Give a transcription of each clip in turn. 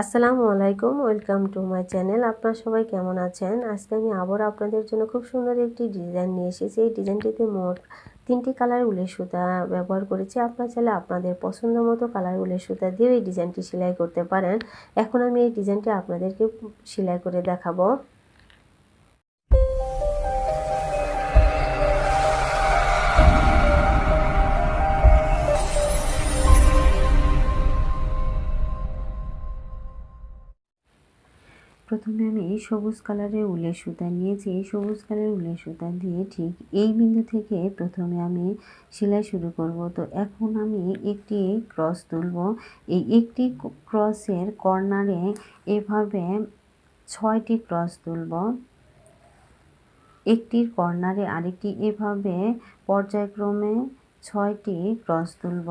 আসসালামু আলাইকুম, welcome to my channel. আপনারা সবাই কেমন আছেন? আজকে আমি আবার আপনাদের জন্য খুব সুন্দর একটি ডিজাইন নিয়ে এসেছি। এই ডিজাইনটিতে মোট তিনটি কালার উলের সুতা ব্যবহার করেছি। আপনার চাইলে আপনাদের পছন্দ মতো কালার উলের সুতা দিয়ে এই ডিজাইনটি সেলাই করতে পারেন। এখন আমি এই ডিজাইনটি আপনাদেরকে সেলাই করে দেখাবো। প্রথমে আমি এই সবুজ কালারের উলের সুতা নিয়েছি। এই সবুজ কালারের উলের সুতা দিয়ে ঠিক এই বিন্দু থেকে প্রথমে আমি সেলাই শুরু করব। তো এখন আমি একটি ক্রস তুলব। এই একটি ক্রসের কর্নারে এভাবে ছয়টি ক্রস তুলব। একটির কর্নারে আরেকটি এভাবে পর্যায়ক্রমে ছয়টি ক্রস তুলব।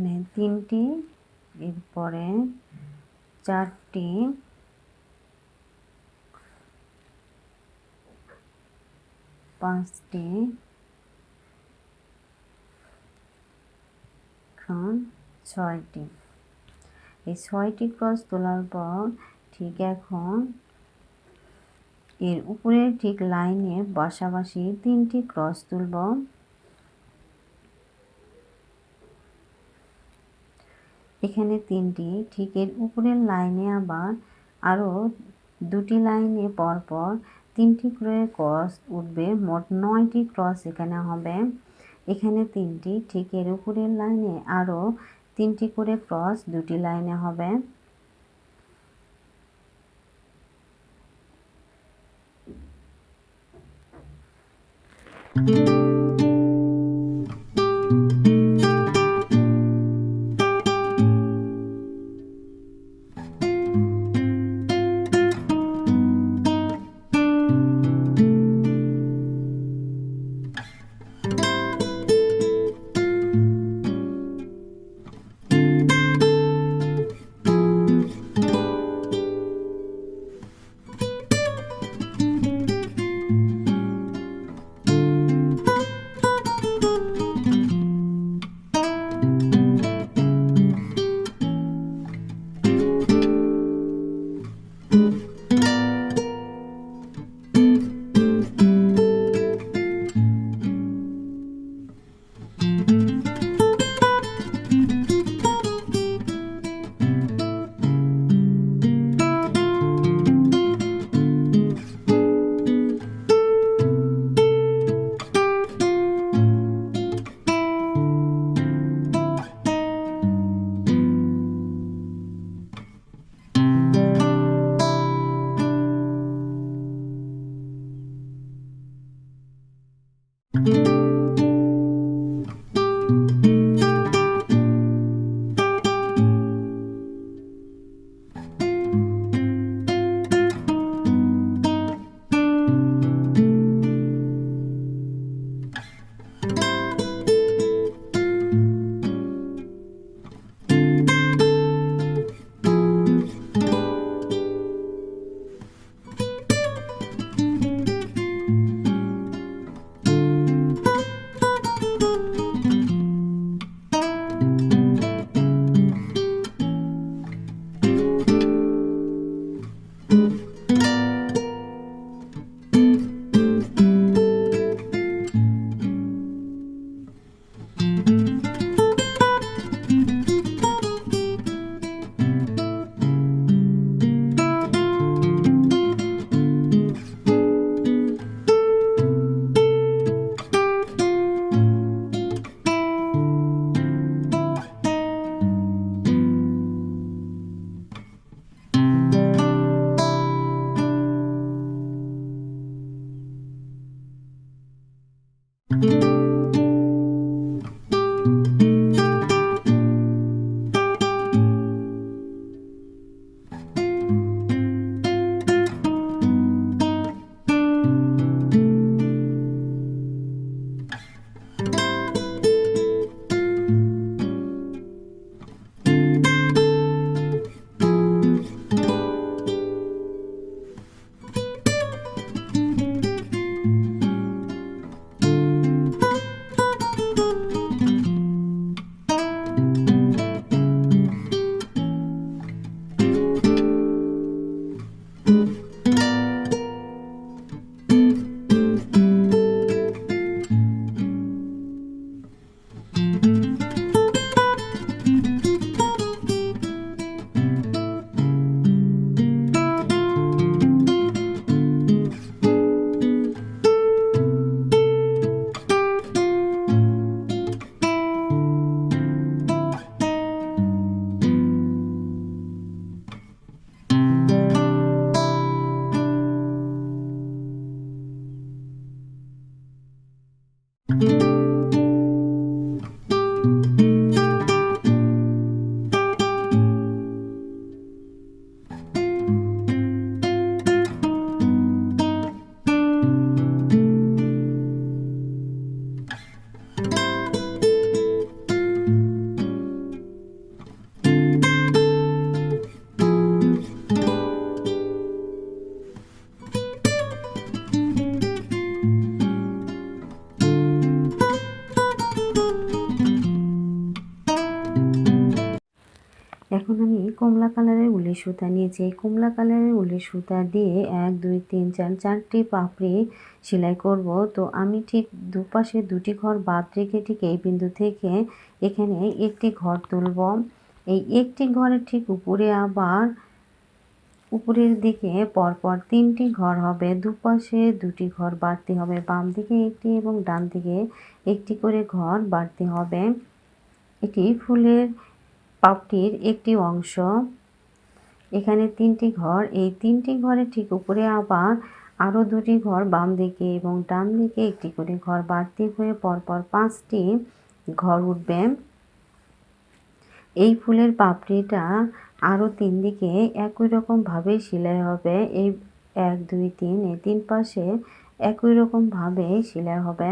এখানে তিনটি, এরপরে চারটি, পাঁচটি, এখন ছয়টি। এই ছয়টি ক্রস তোলার পর ঠিক এখন এর উপরের ঠিক লাইনে পাশাপাশি তিনটি ক্রস তুলব। এখানে তিনটি, ঠিক এর উপরের লাইনে আবার আরও দুটি লাইনে পরপর তিনটি করে ক্রস উঠবে। মোট নয়টি ক্রস এখানে হবে। এখানে তিনটি, ঠিক এর উপরের লাইনে আরও তিনটি করে ক্রস দুটি লাইনে হবে। কালারের উলি সুতা নিয়েছি। এই কমলা কালারের উলি সুতা দিয়ে এক, দুই, তিন, চার, চারটি পাপড়ি সেলাই করব। তো আমি ঠিক দুপাশে দুটি ঘর বাদ রেখে ঠিক এই বিন্দু থেকে এখানে একটি ঘর তুলব। এই একটি ঘরের ঠিক উপরে আবার উপরের দিকে পরপর তিনটি ঘর হবে। দুপাশে দুটি ঘর বাড়তে হবে। বাম দিকে একটি এবং ডান দিকে একটি করে ঘর বাড়তে হবে। এটি ফুলের পাপটির একটি অংশ। এখানে তিনটি ঘর। এই তিনটি ঘরের ঠিক উপরে আবার আরও দুটি ঘর, বাম দিকে এবং ডান দিকে একটি করে ঘর। বাড়তি হয়ে পরপর পাঁচটি ঘর উঠবে। এই ফুলের পাপড়িটা আরও তিন দিকে একই রকমভাবে সেলাই হবে। এই এক, দুই, তিন, এই তিন পাশে একই রকমভাবে সেলাই হবে।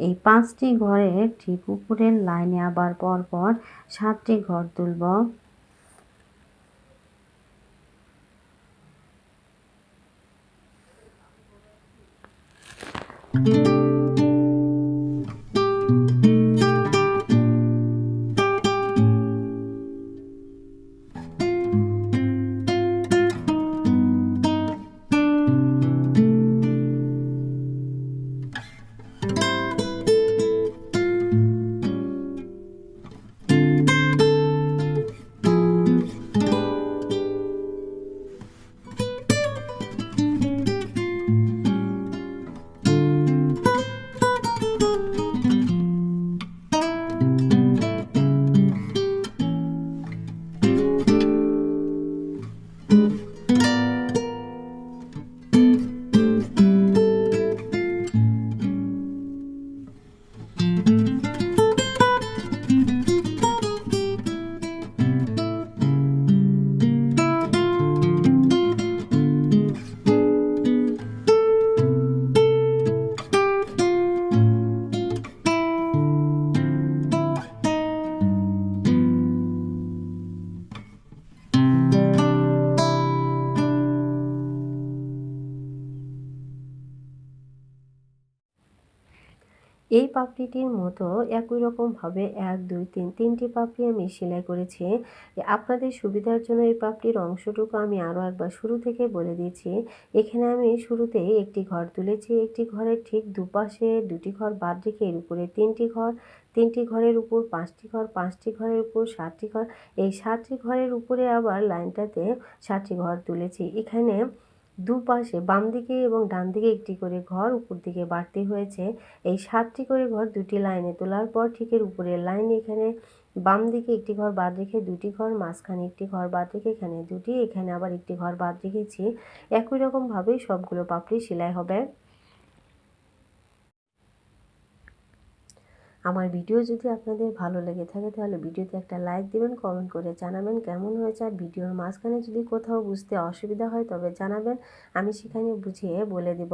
এই পাঁচটি ঘরের ঠিক উপরের লাইনে আবার পরপর সাতটি ঘর তুলব। you এই পাপড়িটির মতো একই রকমভাবে এক, দুই, তিন, তিনটি পাপড়ি আমি সেলাই করেছি। আপনাদের সুবিধার জন্য এই পাপড়ির অংশটুকু আমি আরও একবার শুরু থেকে বলে দিয়েছি এখানে আমি শুরুতে একটি ঘর তুলেছি। একটি ঘরের ঠিক দুপাশে দুটি ঘর বাদ রেখে এর উপরে তিনটি ঘর, তিনটি ঘরের উপর পাঁচটি ঘর, পাঁচটি ঘরের উপর সাতটি ঘর। এই সাতটি ঘরের উপরে আবার লাইনটাতে সাতটি ঘর তুলেছি। এখানে দুপাশে বাম দিকে এবং ডান দিকে একটি করে ঘর উপর দিকে বাড়তি হয়েছে। এই সাতটি করে ঘর দুটি লাইনে তোলার পর ঠিকের উপরের লাইন এখানে। বাম দিকে একটি ঘর বাদ রেখে দুটি ঘর, মাঝখানে একটি ঘর বাদ রেখে এখানে দুটি, এখানে আবার একটি ঘর বাদ রেখেছি। একই রকমভাবেই সবগুলো পাপড়ি সেলাই হবে। আমার ভিডিও যদি আপনাদের ভালো লেগে থাকে, তাহলে ভিডিওতে একটা লাইক দেবেন, কমেন্ট করে জানাবেন কেমন হয়েছে। আর ভিডিওর মাঝখানে যদি কোথাও বুঝতে অসুবিধা হয়, তবে জানাবেন, আমি সেখানে বুঝিয়ে বলে দেব।